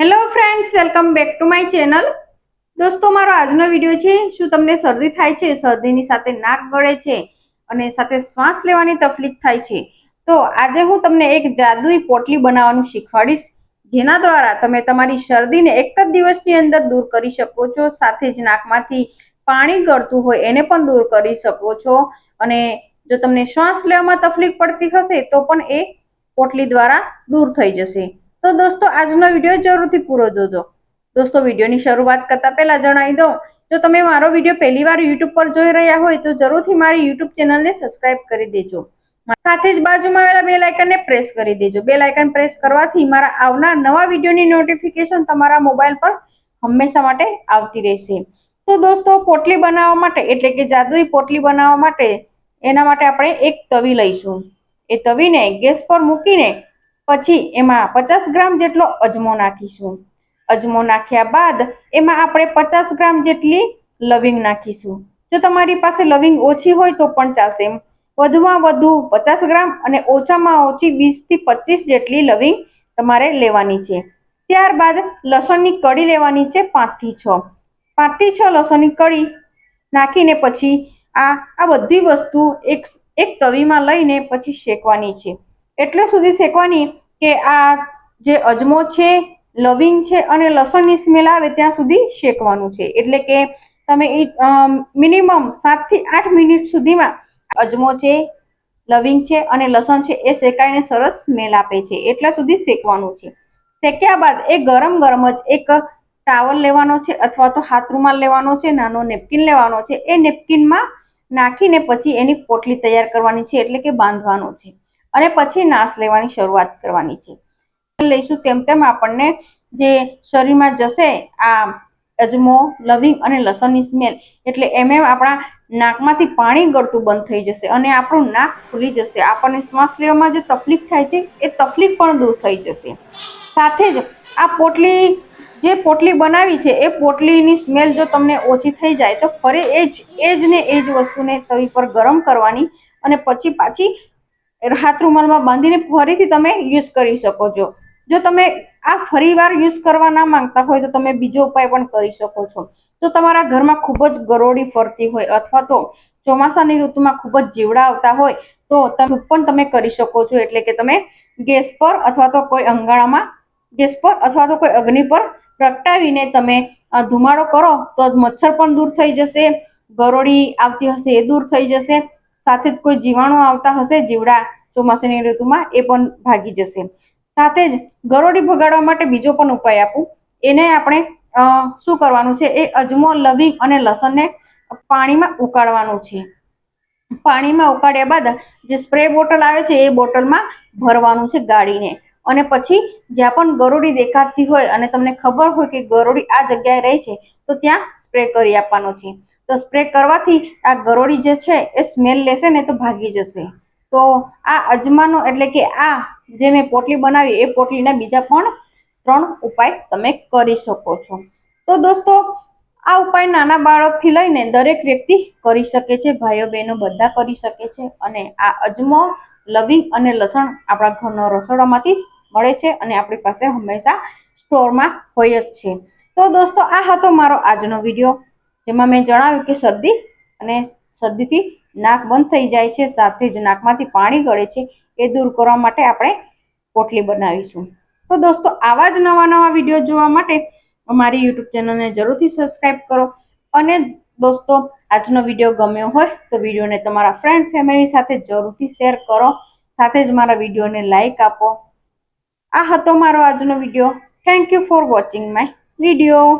Hello friends welcome back to my channel દોસ્તો, મારો આજનો વીડિયો છે, શું તમને શરદી થાય છે? શરદીની સાથે નાક ગળે છે અને સાથે શ્વાસ લેવાની તકલીફ થાય છે. તો આજે હું તમને એક જાદુઈ પોટલી બનાવવાનું શીખવાડીશ, જેના દ્વારા તમે તમારી શરદીને એક જ દિવસની અંદર દૂર કરી શકો છો, સાથે જ નાકમાંથી પાણી ગળતું હોય એને પણ દૂર કરી શકો છો. અને જો તમને શ્વાસ લેવામાં તકલીફ પડતી હશે, તો પણ એ પોટલી દ્વારા દૂર થઈ જશે. તો દોસ્તો, આજનો વીડિયો જરૂરથી પૂરો જોજો. દોસ્તો, વિડીયોની શરૂઆત કરતા પહેલા જણાવી દઉં. જો તમે મારો વીડિયો પહેલી વાર યુટ્યુબ પર જોઈ રહ્યા હોય, તો જરૂરથી મારી યુટ્યુબ ચેનલને સબસ્ક્રાઇબ કરી દેજો. સાથે જ બાજુમાં આવેલા બે આઇકનને પ્રેસ કરી દેજો. બે આઇકન પ્રેસ કરવાથી મારા આવનાર નવા વિડીયોની નોટિફિકેશન તમારા મોબાઈલ પર હંમેશા માટે આવતી રહેશે. તો દોસ્તો, પોટલી બનાવવા માટે, એટલે કે જાદુઈ પોટલી બનાવવા માટે, એના માટે આપણે એક તવી લઈશું. એ તવીને ગેસ પર મૂકીને પછી એમાં પચાસ ગ્રામ જેટલો અજમો નાખીશું. અજમો નાખ્યા બાદ એમાં આપણે પચાસ ગ્રામ જેટલી લવિંગ નાખીશું. જો તમારી પાસે લવિંગ ઓછી હોય તો પણ ચાલશે વધુમાં વધુ પચાસ ગ્રામ અને ઓછામાં ઓછી વીસથી પચીસ જેટલી લવિંગ તમારે લેવાની છે. ત્યારબાદ લસણની કળી લેવાની છે પાંચથી છ. પાંચથી છ લસણની કળી નાખીને પછી આ આ બધી વસ્તુ એક એક તવીમાં લઈને પછી શેકવાની છે. એટલે સુધી શેકવાની કે આ જે અજમો છે, લવિંગ છે અને લસણની સ્મેલ આવે ત્યાં સુધી શેકવાનું છે. એટલે કે તમે એ મિનિમમ સાતથી આઠ મિનિટ સુધીમાં અજમો છે, લવિંગ છે અને લસણ છે એ શેકાઈને સરસ સ્મેલ આપે છે. એટલા સુધી શેકવાનું છે. શેક્યા બાદ એ ગરમ ગરમ જ એક ટાવલ લેવાનો છે અથવા તો હાથ રૂમાલ લેવાનો છે, નાનો નેપકિન લેવાનો છે. એ નેપકિનમાં નાખીને પછી એની પોટલી તૈયાર કરવાની છે. એટલે કે બાંધવાનો છે. અને પછી નાશ લેવાની શરૂઆત કરવાની છે. લઈશું તેમ તેમ આપણને જે શરીરમાં જશે આ અજમો, લવિંગ અને લસણની સ્મેલ એટલે એમ એમ આપણા નાકમાંથી પાણી ગળતું બંધ થઈ જશે અને આપણું નાક ખુલી જશે. આપણને શ્વાસ લેવામાં જે તકલીફ થાય છે એ તકલીફ પણ દૂર થઈ જશે. સાથે જ આ પોટલી, જે પોટલી બનાવી છે એ પોટલીની સ્મેલ જો તમને ઓછી થઈ જાય તો ફરી એ જ એ જ ને એ જ વસ્તુને તવી પર ગરમ કરવાની અને પછી પાછી હાથ રૂમાલમાં બાંધીને ફરીથી તમે યુઝ કરી શકો છો. જો તમે આ ફરીવાર યુઝ કરવા ના માંગતા હોય તો તમે બીજો ઉપાય પણ કરી શકો છો. જો તમારા ઘરમાં ખૂબ જ ગરોળી ફરતી હોય અથવા તો ચોમાસાની ઋતુમાં ખૂબ જ જીવડા આવતા હોય તો તમે પણ તમે કરી શકો છો. એટલે કે તમે ગેસ પર અથવા તો કોઈ અંગાળામાં ગેસ પર અથવા તો કોઈ અગ્નિ પર પ્રગટાવીને તમે ધુમાડો કરો તો મચ્છર પણ દૂર થઈ જશે, ગરોળી આવતી હશે એ દૂર થઈ જશે. સાથે જ કોઈ જીવાણુ આવતા હશે, જીવડા ચોમાસાની ઋતુમાં એ પણ ભાગી જશે. સાથે જ ગરોડી ભગાડવા માટે બીજો પણ ઉપાય આપું. એને આપણે શું કરવાનું છે? એ અજમો, લવિંગ અને લસણને પાણીમાં ઉકાળવાનું છે. પાણીમાં ઉકાળ્યા બાદ જે સ્પ્રે બોટલ આવે છે, એ બોટલમાં ભરવાનું છે ગાળીને. અને પછી જ્યાં પણ ગરોડી દેખાતી હોય અને તમને ખબર હોય કે ગરોડી આ જગ્યાએ રહી છે, તો ત્યાં સ્પ્રે કરી આપવાનો છે. તો સ્પ્રે કરવાથી આ ગરોળી જે છે એ સ્મેલ લેશે ને તો ભાગી જશે. તો આ અજમાનો એટલે કે આ જે મેં પોટલી બનાવી એ પોટલીના બીજા પણ ત્રણ ઉપાય તમે કરી શકો છો. તો દોસ્તો, આ ઉપાય નાના બાળકથી લઈને દરેક વ્યક્તિ કરી શકે છે, ભાઈઓ બહેનો બધા કરી શકે છે અને આ અજમો, લવિંગ અને લસણ આપણા ઘરનો રસોડામાંથી જ મળે છે અને આપણી પાસે હંમેશા સ્ટોરમાં હોય જ છે. તો દોસ્તો, આ હતો મારો આજનો વીડિયો. જેમાં મેં જણાવ્યું કે શરદી અને શરદીથી નાક બંધ થઈ જાય છે, સાથે જ નાકમાંથી પાણી ગળે છે, એ દૂર કરવા માટે આપણે પોટલી બનાવીશું. તો દોસ્તો, આવા જ નવા નવા વીડિયો જોવા માટે અમારી યુટ્યુબ ચેનલને જરૂરથી સબસ્ક્રાઈબ કરો. અને દોસ્તો, આજનો વીડિયો ગમ્યો હોય તો વિડીયોને તમારા ફ્રેન્ડ ફેમિલી સાથે જરૂરથી શેર કરો. સાથે જ મારા વિડીયોને લાઈક આપો. આ હતો મારો આજનો video. Thank you for watching my video